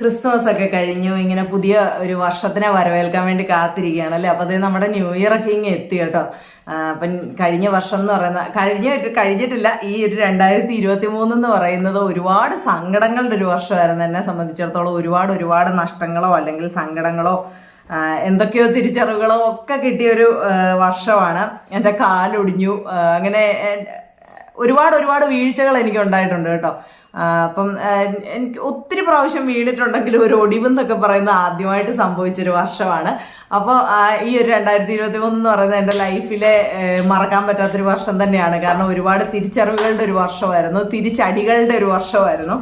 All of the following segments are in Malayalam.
ക്രിസ്മസ് ഒക്കെ കഴിഞ്ഞു. ഇങ്ങനെ പുതിയ ഒരു വർഷത്തിനെ വരവേൽക്കാൻ വേണ്ടി കാത്തിരിക്കുകയാണ് അല്ലേ? അപ്പോൾ അത് നമ്മുടെ ന്യൂ ഇയർ ഒക്കെ ഇങ്ങനെ എത്തി കേട്ടോ. അപ്പൊ കഴിഞ്ഞ വർഷം എന്ന് പറയുന്ന കഴിഞ്ഞ കഴിഞ്ഞിട്ടില്ല. ഈ ഒരു രണ്ടായിരത്തി ഇരുപത്തി മൂന്ന് എന്ന് പറയുന്നത് ഒരുപാട് സങ്കടങ്ങളുടെ ഒരു വർഷമായിരുന്നു എന്നെ സംബന്ധിച്ചിടത്തോളം. ഒരുപാട് ഒരുപാട് നഷ്ടങ്ങളോ അല്ലെങ്കിൽ സങ്കടങ്ങളോ എന്തൊക്കെയോ തിരിച്ചറിവുകളോ ഒക്കെ കിട്ടിയ ഒരു വർഷമാണ്. എന്റെ കാലൊടിഞ്ഞു. അങ്ങനെ ഒരുപാട് ഒരുപാട് വീഴ്ചകൾ എനിക്ക് ഉണ്ടായിട്ടുണ്ട് കേട്ടോ അപ്പം എനിക്ക് ഒത്തിരി പ്രാവശ്യം വീണിട്ടുണ്ടെങ്കിലും ഒരു ഒടിവെന്നൊക്കെ പറയുന്നത് ആദ്യമായിട്ട് സംഭവിച്ചൊരു വർഷമാണ്. അപ്പോൾ ഈ ഒരു രണ്ടായിരത്തി ഇരുപത്തി മൂന്ന് എന്ന് പറയുന്നത് എന്റെ ലൈഫിലെ മറക്കാൻ പറ്റാത്തൊരു വർഷം തന്നെയാണ്. കാരണം ഒരുപാട് തിരിച്ചറിവുകളുടെ ഒരു വർഷമായിരുന്നു. തിരിച്ചടികളുടെ ഒരു വർഷമായിരുന്നു.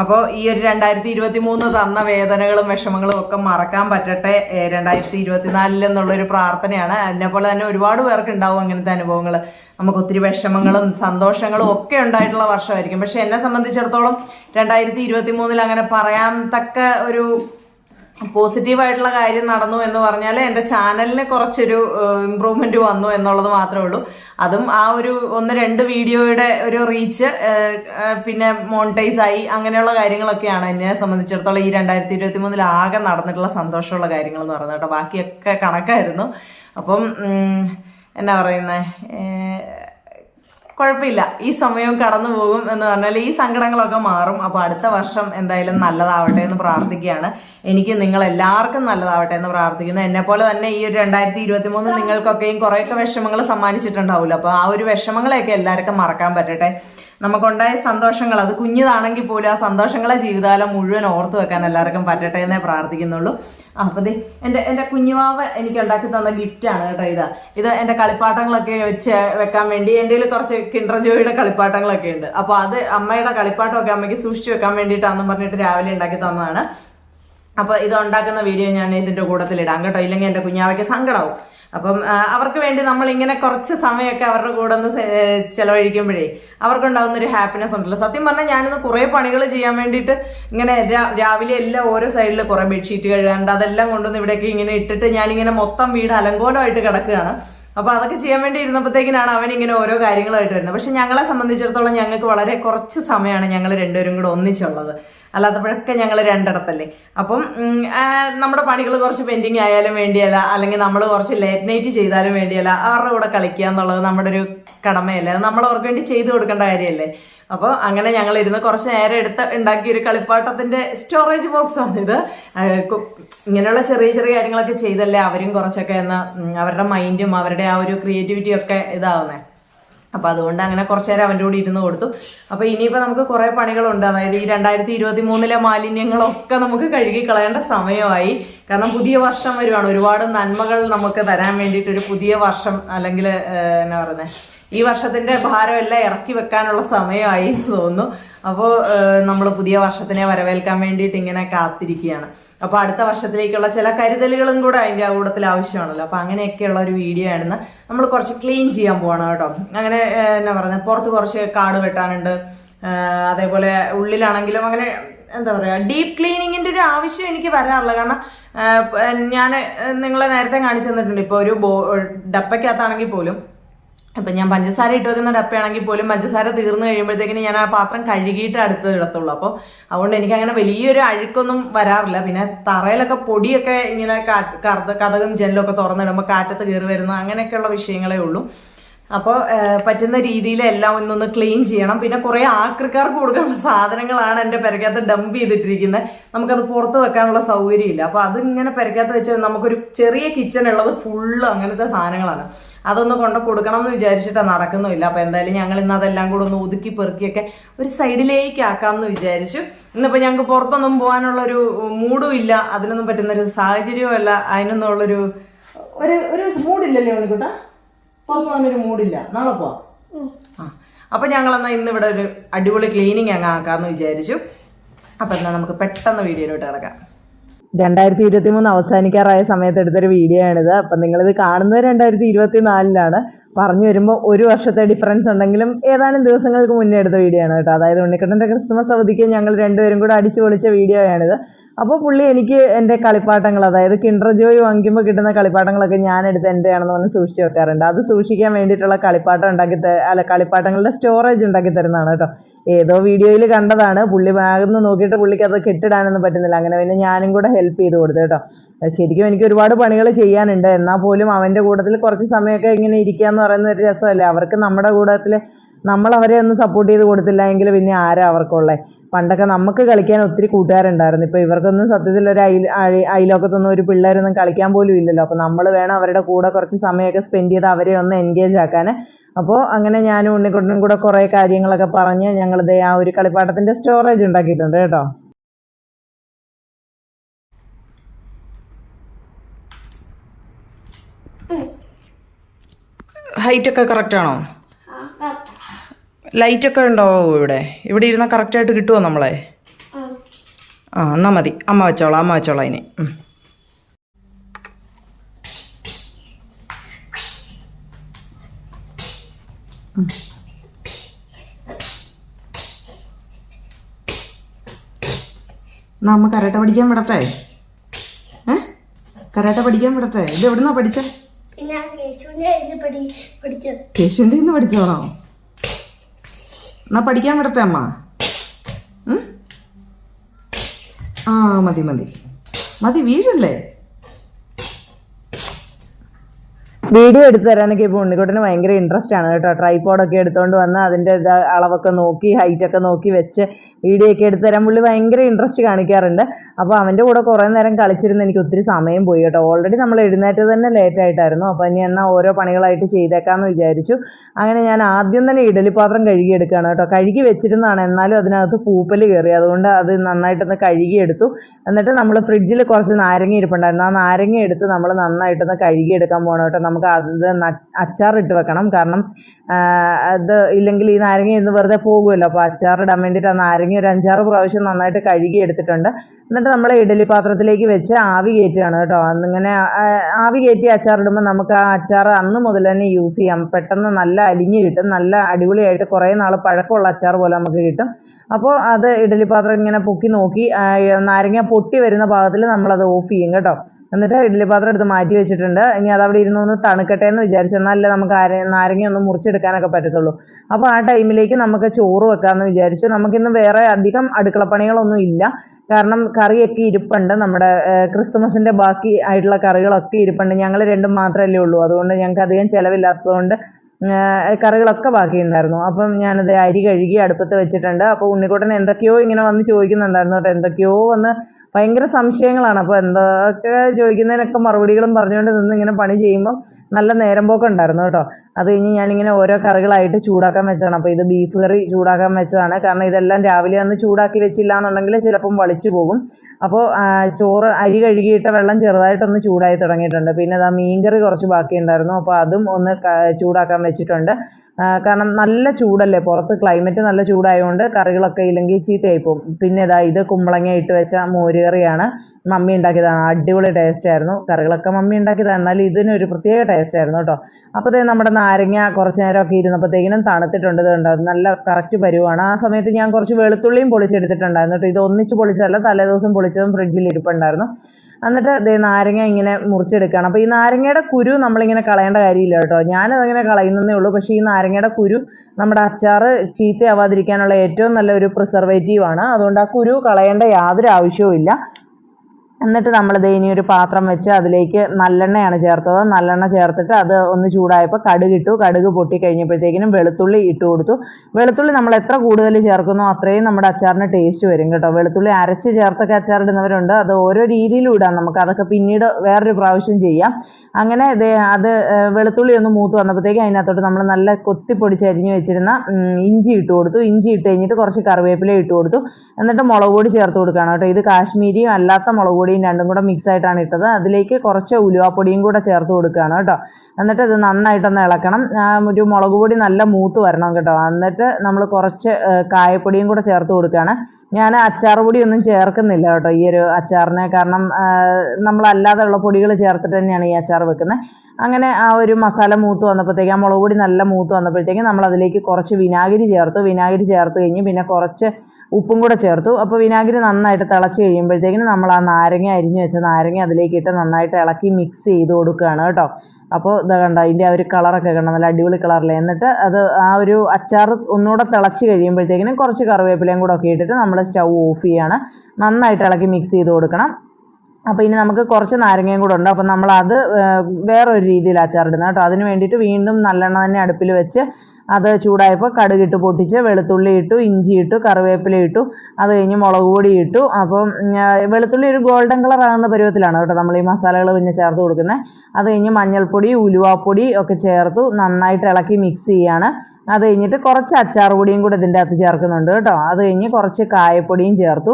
അപ്പോൾ ഈ ഒരു രണ്ടായിരത്തി ഇരുപത്തി മൂന്ന് തന്ന വേദനകളും വിഷമങ്ങളും ഒക്കെ മറക്കാൻ പറ്റട്ടെ രണ്ടായിരത്തി ഇരുപത്തിനാലിൽ എന്നുള്ളൊരു പ്രാർത്ഥനയാണ്. എന്നെ പോലെ തന്നെ ഒരുപാട് പേർക്ക് ഉണ്ടാവും അങ്ങനത്തെ അനുഭവങ്ങൾ നമുക്ക് ഒത്തിരി വിഷമങ്ങളും സന്തോഷങ്ങളും ഒക്കെ ഉണ്ടായിട്ടുള്ള വർഷമായിരിക്കും. പക്ഷെ എന്നെ സംബന്ധിച്ചിടത്തോളം രണ്ടായിരത്തി ഇരുപത്തി മൂന്നിൽ അങ്ങനെ പറയാൻ തക്ക ഒരു പോസിറ്റീവായിട്ടുള്ള കാര്യം നടന്നു എന്ന് പറഞ്ഞാൽ എന്റെ ചാനലിന് കുറച്ചൊരു ഇമ്പ്രൂവ്മെന്റ് വന്നു എന്നുള്ളത് മാത്രമേ ഉള്ളൂ. അതും ആ ഒരു ഒന്ന് രണ്ട് വീഡിയോയുടെ ഒരു റീച്ച് പിന്നെ മോണിറ്റൈസ് ആയി. അങ്ങനെയുള്ള കാര്യങ്ങളൊക്കെയാണ് എന്നെ സംബന്ധിച്ചിടത്തോളം ഈ രണ്ടായിരത്തി ഇരുപത്തി മൂന്നിൽ ആകെ നടന്നിട്ടുള്ള സന്തോഷമുള്ള കാര്യങ്ങൾ എന്ന് പറയുന്നത് കേട്ടോ. ബാക്കിയൊക്കെ കണക്കായിരുന്നു. അപ്പം എന്നാ പറയുന്നത് കുഴപ്പമില്ല. ഈ സമയവും കടന്നു പോകും എന്ന് പറഞ്ഞാൽ ഈ സങ്കടങ്ങളൊക്കെ മാറും. അപ്പോൾ അടുത്ത വർഷം എന്തായാലും നല്ലതാവട്ടെ എന്ന് പ്രാർത്ഥിക്കുകയാണ്. എനിക്ക് നിങ്ങൾ എല്ലാവർക്കും നല്ലതാവട്ടെ എന്ന് പ്രാർത്ഥിക്കുന്നു. എന്നെ പോലെ തന്നെ ഈ ഒരു രണ്ടായിരത്തി ഇരുപത്തി മൂന്ന് നിങ്ങൾക്കൊക്കെയും കുറേയൊക്കെ വിഷമങ്ങൾ സമ്മാനിച്ചിട്ടുണ്ടാവില്ല. അപ്പോൾ ആ ഒരു വിഷമങ്ങളെയൊക്കെ എല്ലാവർക്കും മറക്കാൻ പറ്റട്ടെ. നമുക്കുണ്ടായ സന്തോഷങ്ങൾ അത് കുഞ്ഞിതാണെങ്കിൽ പോലും ആ സന്തോഷങ്ങളെ ജീവിതകാലം മുഴുവൻ ഓർത്ത് വെക്കാൻ എല്ലാവർക്കും പറ്റട്ടെ എന്നേ പ്രാർത്ഥിക്കുന്നുള്ളൂ. അപ്പൊ ദേ എന്റെ എന്റെ കുഞ്ഞുവാവ് എനിക്ക് ഉണ്ടാക്കി തന്ന ഗിഫ്റ്റാണ് കേട്ടോ ഇത്. ഇത് എന്റെ കളിപ്പാട്ടങ്ങളൊക്കെ വെച്ച് വെക്കാൻ വേണ്ടി എന്റെ കുറച്ച് കിൻഡർ ജോയിയുടെ കളിപ്പാട്ടങ്ങളൊക്കെ ഉണ്ട്. അപ്പോൾ അത് അമ്മയുടെ കളിപ്പാട്ടമൊക്കെ അമ്മയ്ക്ക് സൂക്ഷിച്ചു വെക്കാൻ വേണ്ടിയിട്ടാണെന്ന് പറഞ്ഞിട്ട് രാവിലെ ഉണ്ടാക്കി തന്നതാണ്. അപ്പോൾ ഇത് ഉണ്ടാക്കുന്ന വീഡിയോ ഞാൻ ഇതിന്റെ കൂട്ടത്തിൽ ഇടാം കേട്ടോ. ഇല്ലെങ്കിൽ എന്റെ കുഞ്ഞാവയ്ക്ക് സങ്കടമാവും അപ്പം അവർക്ക് വേണ്ടി നമ്മൾ ഇങ്ങനെ കുറച്ച് സമയമൊക്കെ അവരുടെ കൂടെ ഒന്ന് ചിലവഴിക്കുമ്പോഴേ അവർക്കുണ്ടാകുന്ന ഒരു ഹാപ്പിനെസ് ഉണ്ടല്ലോ. സത്യം പറഞ്ഞാൽ ഞാനിന്ന് കുറേ പണികൾ ചെയ്യാൻ വേണ്ടിയിട്ട് ഇങ്ങനെ രാവിലെ എല്ലാം ഓരോ സൈഡിൽ കുറേ ബെഡ്ഷീറ്റ് കഴുകാണ്ട് അതെല്ലാം കൊണ്ടുവന്ന് ഇവിടെയൊക്കെ ഇങ്ങനെ ഇട്ടിട്ട് ഞാനിങ്ങനെ മൊത്തം വീട് അലങ്കോലമായിട്ട് കിടക്കുകയാണ്. അപ്പോൾ അതൊക്കെ ചെയ്യാൻ വേണ്ടി ഇരുന്നപ്പോഴത്തേക്കിനാണ് അവൻ ഇങ്ങനെ ഓരോ കാര്യങ്ങളായിട്ട് വരുന്നത്. പക്ഷെ ഞങ്ങളെ സംബന്ധിച്ചിടത്തോളം ഞങ്ങൾക്ക് വളരെ കുറച്ച് സമയമാണ് ഞങ്ങൾ രണ്ടുപേരും കൂടെ ഒന്നിച്ചുള്ളത്. അല്ലാത്തപ്പോഴൊക്കെ ഞങ്ങൾ രണ്ടിടത്തല്ലേ. അപ്പം നമ്മുടെ പണികൾ കുറച്ച് പെൻഡിങ് ആയാലും വേണ്ടിയല്ല അല്ലെങ്കിൽ നമ്മൾ കുറച്ച് ലേറ്റ് നൈറ്റ് ചെയ്താലും വേണ്ടിയല്ല അവരുടെ കൂടെ കളിക്കുക എന്നുള്ളത് നമ്മുടെ ഒരു കടമയല്ലേ. അത് നമ്മൾ അവർക്ക് വേണ്ടി ചെയ്തു കൊടുക്കേണ്ട കാര്യമല്ലേ. അപ്പോൾ അങ്ങനെ ഞങ്ങൾ ഇരുന്ന് കുറച്ച് നേരം എടുത്ത് ഉണ്ടാക്കിയ ഒരു കളിപ്പാട്ടത്തിന്റെ സ്റ്റോറേജ് ബോക്സ് ആണ് ഇത് ഇങ്ങനെയുള്ള ചെറിയ ചെറിയ കാര്യങ്ങളൊക്കെ ചെയ്തല്ലേ അവരും കുറച്ചൊക്കെ എന്ന അവരുടെ മൈൻഡും അവരുടെ ആ ഒരു ക്രിയേറ്റിവിറ്റി ഒക്കെ ഇതാവുന്നത് അപ്പോൾ അതുകൊണ്ട് അങ്ങനെ കുറച്ച് നേരം അവന്റെ കൂടെ ഇരുന്ന് കൊടുത്തു. അപ്പോൾ ഇനിയിപ്പോൾ നമുക്ക് കുറേ പണികളുണ്ട്. അതായത് ഈ രണ്ടായിരത്തി ഇരുപത്തി മൂന്നിലെ മാലിന്യങ്ങളൊക്കെ നമുക്ക് കഴുകി കളയേണ്ട സമയമായി. കാരണം പുതിയ വർഷം വരുവാണ്. ഒരുപാട് നന്മകൾ നമുക്ക് തരാൻ വേണ്ടിയിട്ട് ഒരു പുതിയ വർഷം അല്ലെങ്കിൽ എന്നാ പറയുന്നത് ഈ വർഷത്തിന്റെ ഭാരമെല്ലാം ഇറക്കി വെക്കാനുള്ള സമയമായി എന്ന് തോന്നുന്നു. അപ്പോൾ നമ്മൾ പുതിയ വർഷത്തിനെ വരവേൽക്കാൻ വേണ്ടിയിട്ട് ഇങ്ങനെ കാത്തിരിക്കുകയാണ്. അപ്പോൾ അടുത്ത വർഷത്തിലേക്കുള്ള ചില കരുതലുകളും കൂടെ അതിന്റെ കൂടത്തിൽ ആവശ്യമാണല്ലോ. അപ്പോൾ അങ്ങനെയൊക്കെയുള്ള ഒരു വീഡിയോ ആയിരുന്ന. നമ്മൾ കുറച്ച് ക്ലീൻ ചെയ്യാൻ പോകണം കേട്ടോ. അങ്ങനെ എന്നാ പറയുന്നത് പുറത്ത് കുറച്ച് കാട് വെട്ടാനുണ്ട്. അതേപോലെ ഉള്ളിലാണെങ്കിലും അങ്ങനെ എന്താ പറയുക ഡീപ്പ് ക്ലീനിങ്ങിന്റെ ഒരു ആവശ്യം എനിക്ക് വരാറില്ല. കാരണം ഞാൻ നിങ്ങളെ നേരത്തെ കാണിച്ചു തന്നിട്ടുണ്ട്. ഇപ്പോൾ ഒരു ബോ ഡപ്പയ്ക്കകത്താണെങ്കിൽ പോലും ഇപ്പം ഞാൻ പഞ്ചസാര ഇട്ട് വെക്കുന്ന ഡപ്പയാണെങ്കിൽ പോലും പഞ്ചസാര തീർന്നു കഴിയുമ്പോഴത്തേക്കിന് ഞാൻ ആ പാത്രം കഴുകിയിട്ട് അടുത്ത് ഇടത്തുള്ളൂ. അപ്പോൾ അതുകൊണ്ട് എനിക്ക് അങ്ങനെ വലിയൊരു അഴുക്കൊന്നും വരാറില്ല. പിന്നെ തറയിലൊക്കെ പൊടിയൊക്കെ ഇങ്ങനെ കറുത്ത കഥകും ജനലും ഒക്കെ തുറന്നിടുമ്പോൾ കാറ്റത്ത് കയറി വരുന്ന അങ്ങനെയൊക്കെയുള്ള വിഷയങ്ങളേ ഉള്ളൂ. അപ്പോൾ പറ്റുന്ന രീതിയിൽ എല്ലാം ഒന്നൊന്ന് ക്ലീൻ ചെയ്യണം. പിന്നെ കുറേ ആക്രിക്കാർക്ക് കൊടുക്കാനുള്ള സാധനങ്ങളാണ് എന്റെ പെരക്കകത്ത് ഡംപ് ചെയ്തിട്ടിരിക്കുന്നത് നമുക്കത് പുറത്ത് വെക്കാനുള്ള സൗകര്യമില്ല. അപ്പോൾ അതിങ്ങനെ പെരക്കകത്ത് വെച്ച് നമുക്കൊരു ചെറിയ കിച്ചൺ ഉള്ളത് ഫുള്ള് അങ്ങനത്തെ സാധനങ്ങളാണ്. അതൊന്ന് കൊണ്ട് കൊടുക്കണം എന്ന് വിചാരിച്ചിട്ടാണ് നടക്കുന്നുമില്ല. അപ്പോൾ എന്തായാലും ഞങ്ങൾ ഇന്ന് അതെല്ലാം കൂടെ ഒന്ന് ഒതുക്കി പെറുക്കിയൊക്കെ ഒരു സൈഡിലേക്ക് ആക്കാമെന്ന് വിചാരിച്ചു. ഇന്നിപ്പോൾ ഞങ്ങൾക്ക് പുറത്തൊന്നും പോകാനുള്ളൊരു മൂഡും ഇല്ല. അതിനൊന്നും പറ്റുന്നൊരു സാഹചര്യവും അല്ല. അതിനൊന്നും ഉള്ളൊരു ഒരു ഒരു മൂഡില്ലല്ലേ ഉണ്ണിക്കുട്ട? പുറത്തു പോകാനൊരു മൂഡില്ല. നാളെ പോവാം. ആ. അപ്പം ഞങ്ങളെന്നാൽ ഇന്ന് ഇവിടെ ഒരു അടിപൊളി ക്ലീനിങ് അങ്ങ് ആക്കാമെന്ന് വിചാരിച്ചു. അപ്പം എന്നാൽ നമുക്ക് പെട്ടെന്ന് വീഡിയോയിലോട്ട് കിടക്കാം. രണ്ടായിരത്തി ഇരുപത്തി മൂന്ന് അവസാനിക്കാറായ സമയത്ത് എടുത്തൊരു വീഡിയോ ആണിത്. അപ്പം നിങ്ങളിത് കാണുന്നത് രണ്ടായിരത്തി ഇരുപത്തി നാലിലാണ് പറഞ്ഞു വരുമ്പോൾ ഒരു വർഷത്തെ ഡിഫറൻസ് ഉണ്ടെങ്കിലും ഏതാനും ദിവസങ്ങൾക്ക് മുന്നേ എടുത്ത വീഡിയോ ആണ് കേട്ടോ. അതായത് ഉണ്ണിക്കുട്ടന്റെ ക്രിസ്മസ് അവധിക്ക് ഞങ്ങൾ രണ്ടുപേരും കൂടെ അടിച്ചു പൊളിച്ച വീഡിയോ ആണിത്. അപ്പോൾ പുള്ളി എനിക്ക് എന്റെ കളിപ്പാട്ടങ്ങൾ അതായത് കിൻഡർ ജോയ് വാങ്ങിക്കുമ്പോൾ കിട്ടുന്ന കളിപ്പാട്ടങ്ങളൊക്കെ ഞാൻ എടുത്ത് എന്റെയാണെന്ന് പറഞ്ഞ് സൂക്ഷിച്ച് വെക്കാറുണ്ട്. അത് സൂക്ഷിക്കാൻ വേണ്ടിയിട്ടുള്ള കളിപ്പാട്ടം ഉണ്ടാക്കി അല്ല കളിപ്പാട്ടങ്ങളുടെ സ്റ്റോറേജ് ഉണ്ടാക്കി തരുന്നതാണ് കേട്ടോ. ഏതോ വീഡിയോയിൽ കണ്ടതാണ്. പുള്ളി ഭാഗത്ത് നോക്കിയിട്ട് പുള്ളിക്ക് അത് കെട്ടിടാനൊന്നും പറ്റുന്നില്ല. അങ്ങനെ പിന്നെ ഞാനും കൂടെ ഹെൽപ്പ് ചെയ്ത് കൊടുത്തു കേട്ടോ. ശരിക്കും എനിക്ക് ഒരുപാട് പണികൾ ചെയ്യാനുണ്ട്. എന്നാൽ പോലും അവന്റെ കൂട്ടത്തിൽ കുറച്ച് സമയമൊക്കെ ഇങ്ങനെ ഇരിക്കുക എന്ന് പറയുന്ന ഒരു രസമല്ലേ? അവർക്ക് നമ്മുടെ കൂട്ടത്തിൽ നമ്മൾ അവരെ ഒന്ന് സപ്പോർട്ട് ചെയ്ത് കൊടുത്തില്ല എങ്കിൽ പിന്നെ ആരാ അവർക്കുള്ളത് പണ്ടൊക്കെ നമുക്ക് കളിക്കാൻ ഒത്തിരി കൂട്ടുകാരുണ്ടായിരുന്നു. ഇപ്പോൾ ഇവർക്കൊന്നും സത്യത്തിൽ ഒരു അയൽ അയലോക്കത്തൊന്നും ഒരു പിള്ളേരൊന്നും കളിക്കാൻ പോലും ഇല്ലല്ലോ. അപ്പോൾ നമ്മൾ വേണം അവരുടെ കൂടെ കുറച്ച് സമയമൊക്കെ സ്പെൻഡ് ചെയ്ത് അവരെ ഒന്ന് എൻഗേജ് ആക്കാൻ അപ്പോൾ അങ്ങനെ ഞാനും ഉണ്ണിക്കുട്ടനും കൂടെ കുറേ കാര്യങ്ങളൊക്കെ പറഞ്ഞ് ഞങ്ങളിത് ആ ഒരു കളിപ്പാട്ടത്തിന്റെ സ്റ്റോറേജ് ഉണ്ടാക്കിയിട്ടുണ്ട് കേട്ടോ. ഹൈറ്റ് ഒക്കെ ലൈറ്റ് ഒക്കെ ഉണ്ടോ ഇവിടെ. ഇവിടെ ഇരുന്നാൽ കറക്റ്റായിട്ട് കിട്ടുമോ നമ്മളെ? ആ. എന്നാൽ മതി. അമ്മ വെച്ചോളാം അമ്മ വെച്ചോളാം അതിന് അമ്മ കരാട്ട പഠിക്കാൻ വിടട്ടെ? ഏ? കരാട്ട പഠിക്കാൻ വിടട്ടെ? ഇത് എവിടുന്നാ പഠിച്ചേ? കേശുവിന്റെ പഠിച്ചതാണോ? എന്നാ പഠിക്കാൻ വിടട്ടെ അമ്മ. ആ മതി മതി. മതി വീഴല്ലേ? വീഡിയോ എടുത്തു തരാനൊക്കെ ഇപ്പോൾ ഉണ്ണിക്കുട്ടന് ഭയങ്കര ഇൻട്രസ്റ്റ് ആണ് കേട്ടോ. ട്രൈപോഡൊക്കെ എടുത്തുകൊണ്ട് വന്ന് അതിന്റെ അളവൊക്കെ നോക്കി ഹൈറ്റൊക്കെ നോക്കി വെച്ച് വീഡിയോ ഒക്കെ എടുത്തു തരാൻ പുള്ളി ഭയങ്കര ഇൻട്രസ്റ്റ് കാണിക്കാറുണ്ട്. അപ്പോൾ അവന്റെ കൂടെ കുറേ നേരം കളിച്ചിരുന്ന് എനിക്ക് ഒത്തിരി സമയം പോയി കേട്ടോ. ഓൾറെഡി നമ്മൾ എഴുന്നേറ്റ് തന്നെ ലേറ്റ് ആയിട്ടായിരുന്നു. അപ്പോൾ ഇനി എന്നാൽ ഓരോ പണികളായിട്ട് ചെയ്തേക്കാമെന്ന് വിചാരിച്ചു. അങ്ങനെ ഞാൻ ആദ്യം തന്നെ ഇഡലി പാത്രം കഴുകിയെടുക്കുകയാണ് കേട്ടോ. കഴുകി വെച്ചിരുന്നതാണ്. എന്നാലും അതിനകത്ത് പൂപ്പൽ കയറി. അതുകൊണ്ട് അത് നന്നായിട്ടൊന്ന് കഴുകിയെടുത്തു. എന്നിട്ട് നമ്മൾ ഫ്രിഡ്ജിൽ കുറച്ച് നാരങ്ങ ഇരിപ്പുണ്ടായിരുന്നു. ആ നാരങ്ങ എടുത്ത് നമ്മൾ നന്നായിട്ടൊന്ന് കഴുകിയെടുക്കാൻ പോകണം കേട്ടോ. നമുക്ക് അത് അച്ചാറിട്ട് വെക്കണം. കാരണം അത് ഇല്ലെങ്കിൽ ഈ നാരങ്ങ ഇന്ന് വെറുതെ പോകുമല്ലോ. അപ്പോൾ അച്ചാറിടാൻ വേണ്ടിയിട്ട് ആ നാരങ്ങ ഒരു അഞ്ചാറ് പ്രാവശ്യം നന്നായിട്ട് കഴുകി എടുത്തിട്ടുണ്ട്. എന്നിട്ട് നമ്മൾ ഇഡലി പാത്രത്തിലേക്ക് വെച്ച് ആവി കയറ്റുകയാണ് കേട്ടോ. അന്നിങ്ങനെ ആവി കയറ്റി അച്ചാറിടുമ്പോൾ നമുക്ക് ആ അച്ചാർ അന്ന് മുതൽ തന്നെ യൂസ് ചെയ്യാം. പെട്ടെന്ന് നല്ല അലിഞ്ഞ് കിട്ടും. നല്ല അടിപൊളിയായിട്ട് കുറേ നാൾ പഴക്കമുള്ള അച്ചാർ പോലെ നമുക്ക് കിട്ടും. അപ്പോൾ അത് ഇഡലി പാത്രം ഇങ്ങനെ പൊക്കി നോക്കി നാരങ്ങ പൊട്ടി വരുന്ന ഭാഗത്തിൽ നമ്മളത് ഓഫ് ചെയ്യും കേട്ടോ. എന്നിട്ട് ഇഡ്ഡലി പാത്രം എടുത്ത് മാറ്റി വെച്ചിട്ടുണ്ട്. ഇനി അത് അവിടെ ഇരുന്ന് ഒന്ന് തണുക്കട്ടെ എന്ന് വിചാരിച്ചു എന്നാലല്ലേ നമുക്ക് ആര നാരങ്ങ ഒന്ന് മുറിച്ചെടുക്കാനൊക്കെ പറ്റത്തുള്ളൂ. അപ്പോൾ ആ ടൈമിലേക്ക് നമുക്ക് ചോറ് വെക്കാമെന്ന് വിചാരിച്ചു. നമുക്കിന്ന് വേറെ അധികം അടുക്കളപ്പണികളൊന്നും ഇല്ല. കാരണം കറിയൊക്കെ ഇരിപ്പുണ്ട്. നമ്മുടെ ക്രിസ്തുമസിന്റെ ബാക്കി ആയിട്ടുള്ള കറികളൊക്കെ ഇരിപ്പുണ്ട്. ഞങ്ങൾ രണ്ടും മാത്രമല്ലേ ഉള്ളൂ. അതുകൊണ്ട് ഞങ്ങൾക്ക് അധികം ചിലവില്ലാത്തതുകൊണ്ട് കറികളൊക്കെ ബാക്കിയുണ്ടായിരുന്നു. അപ്പം ഞാനത് അരി കഴുകി അടുപ്പത്ത് വെച്ചിട്ടുണ്ട്. അപ്പോൾ ഉണ്ണിക്കുട്ടൻ എന്തൊക്കെയോ ഇങ്ങനെ വന്ന് ചോദിക്കുന്നുണ്ടായിരുന്നു കേട്ടോ. എന്തൊക്കെയോ വന്ന് ഭയങ്കര സംശയങ്ങളാണ്. അപ്പോൾ എന്തൊക്കെ ചോദിക്കുന്നതിനൊക്കെ മറുപടികളും പറഞ്ഞുകൊണ്ട് നിന്ന് ഇങ്ങനെ പണി ചെയ്യുമ്പോൾ നല്ല നേരം പോക്ക് ഉണ്ടായിരുന്നു കേട്ടോ. അത് കഴിഞ്ഞ് ഞാനിങ്ങനെ ഓരോ കറികളായിട്ട് ചൂടാക്കാൻ വെച്ചതാണ്. അപ്പോൾ ഇത് ബീഫ് കറി ചൂടാക്കാൻ വെച്ചതാണ്. കാരണം ഇതെല്ലാം രാവിലെ ഒന്ന് ചൂടാക്കി വെച്ചില്ല എന്നുണ്ടെങ്കിൽ ചിലപ്പം വളിച്ചു പോകും. അപ്പോൾ ചോറ് അരി കഴുകിയിട്ട വെള്ളം ചെറുതായിട്ടൊന്ന് ചൂടായി തുടങ്ങിയിട്ടുണ്ട്. പിന്നെ അതാ മീൻകറി കുറച്ച് ബാക്കിയുണ്ടായിരുന്നു. അപ്പോൾ അതും ഒന്ന് ചൂടാക്കാൻ വെച്ചിട്ടുണ്ട്. കാരണം നല്ല ചൂടല്ലേ? പുറത്ത് ക്ലൈമറ്റ് നല്ല ചൂടായതുകൊണ്ട് കറികളൊക്കെ ഇല്ലെങ്കിൽ ചീത്തയായി പോകും. പിന്നെ ഇതാ ഇത് കുമ്പളങ്ങ ഇട്ട് വെച്ച മോരുകറിയാണ് മമ്മി ഉണ്ടാക്കിയതാണ് അടിപൊളി ടേസ്റ്റ് ആയിരുന്നു. കറികളൊക്കെ മമ്മി ഉണ്ടാക്കിയതാണ് എന്നാലും ഇതിനൊരു പ്രത്യേക ടേസ്റ്റ് ആയിരുന്നു കേട്ടോ. അപ്പോൾ ദേ നമ്മുടെ നാരങ്ങ കുറച്ച് നേരമൊക്കെ ഇരുന്നപ്പോഴത്തേക്കിനും തണുത്തിട്ടുണ്ട്. ഇത് കണ്ടോ? നല്ല കറക്റ്റ് പരുവാണ്. ആ സമയത്ത് ഞാൻ കുറച്ച് വെളുത്തുള്ളിയും പൊളിച്ചെടുത്തിട്ടുണ്ടായിരുന്നു കേട്ടോ. ഇത് ഒന്നിച്ച് പൊളിച്ചതല്ല. തലേദിവസം പൊളിച്ചതും ഫ്രിഡ്ജിൽ ഇരിപ്പുണ്ടായിരുന്നു. എന്നിട്ട് ദേ നാരങ്ങ ഇങ്ങനെ മുറിച്ചെടുക്കുകയാണ്. അപ്പോൾ ഈ നാരങ്ങയുടെ കുരു നമ്മളിങ്ങനെ കളയേണ്ട കാര്യമില്ല കേട്ടോ. ഞാനതങ്ങനെ കളയുന്നതേ ഉള്ളൂ. പക്ഷേ ഈ നാരങ്ങയുടെ കുരു നമ്മുടെ അച്ചാറ് ചീത്തയാവാതിരിക്കാനുള്ള ഏറ്റവും നല്ല ഒരു പ്രിസർവേറ്റീവ് ആണ്. അതുകൊണ്ട് ആ കുരു കളയേണ്ട യാതൊരു ആവശ്യവും ഇല്ല എന്നിട്ട് നമ്മൾ ദേ ഇനി ഒരു പാത്രം വെച്ച് അതിലേക്ക് നല്ലെണ്ണയാണ് ചേർത്തത്. നല്ലെണ്ണ ചേർത്തിട്ട് അത് ഒന്ന് ചൂടായപ്പോൾ കടുക് ഇട്ടു. കടുക് പൊട്ടി കഴിഞ്ഞപ്പോഴത്തേക്കിനും വെളുത്തുള്ളി ഇട്ട് കൊടുത്തു. വെളുത്തുള്ളി നമ്മൾ എത്ര കൂടുതൽ ചേർക്കുന്നോ അത്രയും നമ്മുടെ അച്ചാറിന് ടേസ്റ്റ് വരും കേട്ടോ. വെളുത്തുള്ളി അരച്ച് ചേർത്തൊക്കെ അച്ചാറിടുന്നവരുണ്ട്. അത് ഓരോ രീതിയിലും ഇടാം നമുക്ക് അതൊക്കെ പിന്നീട് വേറൊരു പ്രാവശ്യം ചെയ്യാം. അങ്ങനെ അത് വെളുത്തുള്ളി ഒന്ന് മൂത്ത് വന്നപ്പോഴത്തേക്ക് അതിനകത്തോട്ട് നമ്മൾ നല്ല കൊത്തിപ്പൊടിച്ച് അരിഞ്ഞ് വെച്ചിരുന്ന ഇഞ്ചി ഇട്ട് കൊടുത്തു. ഇഞ്ചി ഇട്ട് കഴിഞ്ഞിട്ട് കുറച്ച് കറിവേപ്പില ഇട്ട് കൊടുത്തു. എന്നിട്ട് മുളക് പൊടി ചേർത്ത് കൊടുക്കുകയാണ് കേട്ടോ. ഇത് കാശ്മീരിയും അല്ലാത്ത മുളക് പൊടിയും രണ്ടും കൂടെ മിക്സ് ആയിട്ടാണ് ഇട്ടത്. അതിലേക്ക് കുറച്ച് ഉലുവാപ്പൊടിയും കൂടെ ചേർത്ത് കൊടുക്കുകയാണ് കേട്ടോ. എന്നിട്ട് ഇത് നന്നായിട്ടൊന്ന് ഇളക്കണം. ഒരു മുളക് പൊടി നല്ല മൂത്ത് വരണം കേട്ടോ. എന്നിട്ട് നമ്മൾ കുറച്ച് കായപ്പൊടിയും കൂടെ ചേർത്ത് കൊടുക്കുകയാണ്. ഞാൻ അച്ചാർ പൊടി ഒന്നും ചേർക്കുന്നില്ല കേട്ടോ ഈ ഒരു അച്ചാറിന്. കാരണം നമ്മളല്ലാതെ ഉള്ള പൊടികൾ ചേർത്തിട്ട് തന്നെയാണ് ഈ അച്ചാർ വെക്കുന്നത്. അങ്ങനെ ആ ഒരു മസാല മൂത്ത് വന്നപ്പോഴത്തേക്ക് ആ മുളക് പൊടി നല്ല മൂത്ത് വന്നപ്പോഴത്തേക്ക് നമ്മൾ അതിലേക്ക് കുറച്ച് വിനാഗിരി ചേർത്തു. വിനാഗിരി ചേർത്ത് കഴിഞ്ഞ് പിന്നെ കുറച്ച് ഉപ്പും കൂടെ ചേർത്തു. അപ്പോൾ വിനാഗിരി നന്നായിട്ട് തിളച്ച് കഴിയുമ്പോഴത്തേക്കിന് നമ്മൾ ആ നാരങ്ങ അരിഞ്ഞു വെച്ച നാരങ്ങ അതിലേക്ക് ഇട്ട് നന്നായിട്ട് ഇളക്കി മിക്സ് ചെയ്ത് കൊടുക്കുകയാണ് കേട്ടോ. അപ്പോൾ ഇതാ കണ്ട അതിന്റെ ആ ഒരു കളറൊക്കെ കണ്ട നല്ല അടിപൊളി കളറിൽ എന്നിട്ട് അത് ആ ഒരു അച്ചാർ ഒന്നുകൂടെ തിളച്ച് കഴിയുമ്പോഴത്തേക്കിനും കുറച്ച് കറിവേപ്പിലയും കൂടെ ഒക്കെ ഇട്ടിട്ട് നമ്മൾ സ്റ്റൗ ഓഫ് ചെയ്യാണ്. നന്നായിട്ട് ഇളക്കി മിക്സ് ചെയ്ത് കൊടുക്കണം. അപ്പോൾ ഇനി നമുക്ക് കുറച്ച് നാരങ്ങയും കൂടെ ഉണ്ട്. അപ്പോൾ നമ്മൾ അത് വേറൊരു രീതിയിൽ അച്ചാറിടുന്നത് കേട്ടോ. അതിന് വേണ്ടിയിട്ട് വീണ്ടും നല്ലെണ്ണ തന്നെ അടുപ്പിൽ വെച്ച് അത് ചൂടായപ്പോൾ കടുകിട്ട് പൊട്ടിച്ച് വെളുത്തുള്ളി ഇട്ടു ഇഞ്ചി ഇട്ടു കറിവേപ്പില ഇട്ടു അത് കഴിഞ്ഞ് മുളക് പൊടി ഇട്ടു. അപ്പം വെളുത്തുള്ളി ഒരു ഗോൾഡൻ കളർ ആകുന്ന പരുവത്തിലാണ് കേട്ടോ നമ്മൾ ഈ മസാലകൾ പിന്നെ ചേർത്ത് കൊടുക്കുന്നത്. അത് കഴിഞ്ഞ് മഞ്ഞൾപ്പൊടി ഉലുവാപ്പൊടി ഒക്കെ ചേർത്തു നന്നായിട്ട് ഇളക്കി മിക്സ് ചെയ്യാണ്. അത് കഴിഞ്ഞിട്ട് കുറച്ച് അച്ചാർ പൊടിയും കൂടെ ഇതിന്റെ അകത്ത് ചേർക്കുന്നുണ്ട് കേട്ടോ. അത് കഴിഞ്ഞ് കുറച്ച് കായപ്പൊടിയും ചേർത്തു.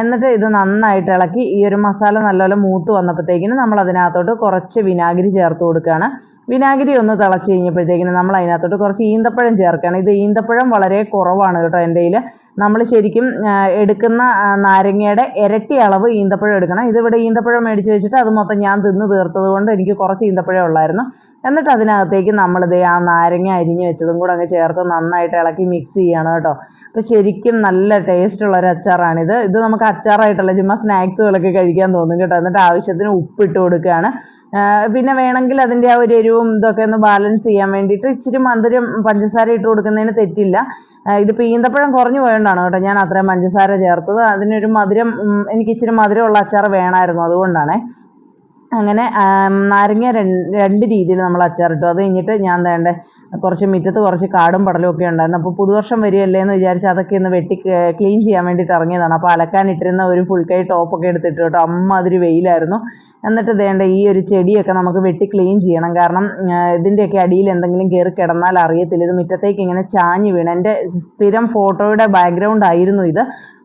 എന്നിട്ട് ഇത് നന്നായിട്ട് ഇളക്കി ഈ ഒരു മസാല നല്ലപോലെ മൂത്ത് വന്നപ്പോഴത്തേക്കിന് നമ്മൾ അതിനകത്തോട്ട് കുറച്ച് വിനാഗിരി ചേർത്ത് കൊടുക്കുകയാണ്. വിനാഗിരി ഒന്ന് തിളച്ച് കഴിഞ്ഞപ്പോഴത്തേക്കിനും നമ്മൾ അതിനകത്തോട്ട് കുറച്ച് ഈന്തപ്പഴം ചേർക്കുകയാണ്. ഇത് ഈന്തപ്പഴം വളരെ കുറവാണ് കേട്ടോ എന്റെ കയ്യിൽ നമ്മൾ ശരിക്കും എടുക്കുന്ന നാരങ്ങയുടെ ഇരട്ടി അളവ് ഈന്തപ്പഴം എടുക്കണം. ഇതിവിടെ ഈന്തപ്പഴം മേടിച്ച് വെച്ചിട്ട് അത് മൊത്തം ഞാൻ തിന്ന് തീർത്തത് കൊണ്ട് എനിക്ക് കുറച്ച് ഈന്തപ്പഴം ഉള്ളായിരുന്നു. എന്നിട്ട് അതിനകത്തേക്ക് നമ്മളിത് ആ നാരങ്ങ അരിഞ്ഞ് വെച്ചതും കൂടെ അങ്ങ് ചേർത്ത് നന്നായിട്ട് ഇളക്കി മിക്സ് ചെയ്യണം കേട്ടോ. അപ്പോൾ ശരിക്കും നല്ല ടേസ്റ്റ് ഉള്ള ഒരു അച്ചാറാണിത്. ഇത് നമുക്ക് അച്ചാറായിട്ടല്ല ചുമ്മാ സ്നാക്സുകളൊക്കെ കഴിക്കാൻ തോന്നും കേട്ടോ. എന്നിട്ട് ആവശ്യത്തിന് ഉപ്പിട്ട് കൊടുക്കുകയാണ്. പിന്നെ വേണമെങ്കിൽ അതിന്റെ ആ ഒരു എരിവും ഇതൊക്കെ ഒന്ന് ബാലൻസ് ചെയ്യാൻ വേണ്ടിയിട്ട് ഇച്ചിരി മധുരം പഞ്ചസാര ഇട്ട് കൊടുക്കുന്നതിന് തെറ്റില്ല. ഇതിപ്പോൾ ഈന്തപ്പഴം കുറഞ്ഞു പോയതുകൊണ്ടാണ് കേട്ടോ ഞാൻ അത്രയും പഞ്ചസാര ചേർത്തത്. അതിനൊരു മധുരം എനിക്ക് ഇച്ചിരി മധുരമുള്ള അച്ചാർ വേണമായിരുന്നു അതുകൊണ്ടാണ്. അങ്ങനെ നാരങ്ങ രണ്ട് രീതിയിൽ നമ്മൾ അച്ചാറിട്ടു അത് കഴിഞ്ഞിട്ട് ഞാൻ വേണ്ടേ കുറച്ച് മുറ്റത്ത് കുറച്ച് കാടും പടലും ഒക്കെ ഉണ്ടായിരുന്നു. അപ്പോൾ പുതുവർഷം വരികയല്ലേ എന്ന് വിചാരിച്ച് അതൊക്കെ ഒന്ന് വെട്ടി ക്ലീൻ ചെയ്യാൻ വേണ്ടിയിട്ട് ഇറങ്ങിയതാണ്. അപ്പോൾ അലക്കാനിട്ടിരുന്ന ഒരു ഫുൾ കൈ ടോപ്പൊക്കെ എടുത്തിട്ട് കേട്ടോ അമ്മ അമ്മാതിരി വെയിലായിരുന്നു. എന്നിട്ട് വേണ്ട ഈ ഒരു ചെടിയൊക്കെ നമുക്ക് വെട്ടി ക്ലീൻ ചെയ്യണം. കാരണം ഇതിന്റെയൊക്കെ അടിയിൽ എന്തെങ്കിലും കയറി കിടന്നാൽ അറിയത്തില്ല. ഇത് മുറ്റത്തേക്ക് ഇങ്ങനെ ചാഞ്ഞ് വീണ്. എന്റെ സ്ഥിരം ഫോട്ടോയുടെ ബാക്ക്ഗ്രൗണ്ട് ആയിരുന്നു ഇത്.